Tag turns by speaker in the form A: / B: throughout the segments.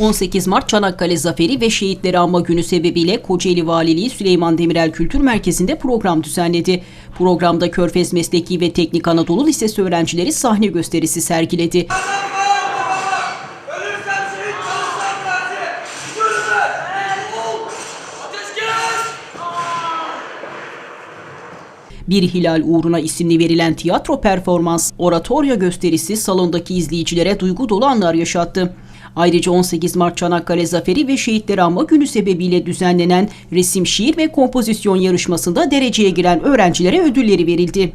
A: 18 Mart Çanakkale Zaferi ve Şehitleri Anma Günü sebebiyle Kocaeli Valiliği Süleyman Demirel Kültür Merkezi'nde program düzenledi. Programda Körfez Mesleki ve Teknik Anadolu Lisesi öğrencileri sahne gösterisi sergiledi. Bir Hilal Uğruna isimli verilen tiyatro performans, oratoryo gösterisi salondaki izleyicilere duygu dolu anlar yaşattı. Ayrıca 18 Mart Çanakkale Zaferi ve Şehitleri Anma Günü sebebiyle düzenlenen resim, şiir ve kompozisyon yarışmasında dereceye giren öğrencilere ödülleri verildi.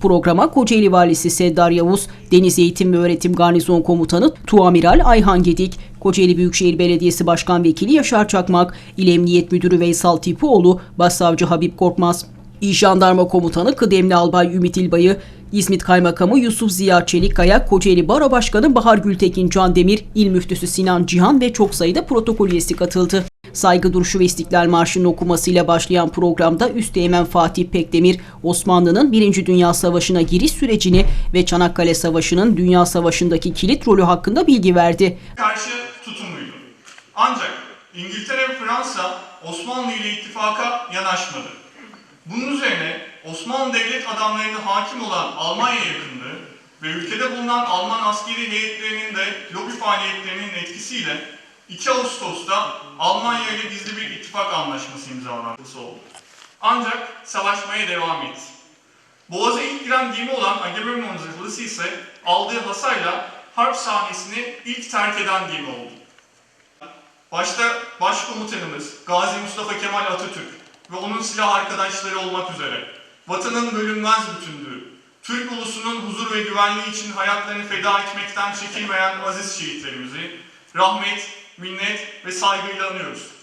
A: Programa Kocaeli Valisi Seddar Yavuz, Deniz Eğitim ve Öğretim Garnizon Komutanı Tuamiral Ayhan Gedik, Kocaeli Büyükşehir Belediyesi Başkan Vekili Yaşar Çakmak, İl Emniyet Müdürü Veysal Tipuoğlu, Başsavcı Habib Korkmaz, İl Jandarma Komutanı Kıdemli Albay Ümit İlbayı, İzmit Kaymakamı Yusuf Ziya Çelikkaya, Kocaeli Baro Başkanı Bahar Gültekin Can Demir, İl Müftüsü Sinan Cihan ve çok sayıda protokol üyesi katıldı. Saygı duruşu ve İstiklal Marşı'nın okumasıyla başlayan programda Üsteğmen Fatih Pekdemir, Osmanlı'nın 1. Dünya Savaşı'na giriş sürecini ve Çanakkale Savaşı'nın Dünya Savaşı'ndaki kilit rolü hakkında bilgi verdi.
B: karşı. Ancak İngiltere ve Fransa Osmanlı ile ittifaka yanaşmadı. Bunun üzerine Osmanlı devlet adamlarına hakim olan Almanya yakınlığı ve ülkede bulunan Alman askeri heyetlerinin de lobi faaliyetlerinin etkisiyle 2 Ağustos'ta Almanya ile gizli bir ittifak anlaşması imzalanması oldu. Ancak savaşmaya devam etti. Boğaz'a ilk giren gemi olan Agamemnon zırhlısı ise aldığı hasarla harp sahnesini ilk terk eden gemi oldu. Başta başkomutanımız Gazi Mustafa Kemal Atatürk ve onun silah arkadaşları olmak üzere vatanın bölünmez bütünlüğü, Türk ulusunun huzur ve güvenliği için hayatlarını feda etmekten çekinmeyen aziz şehitlerimizi rahmet, minnet ve saygıyla anıyoruz.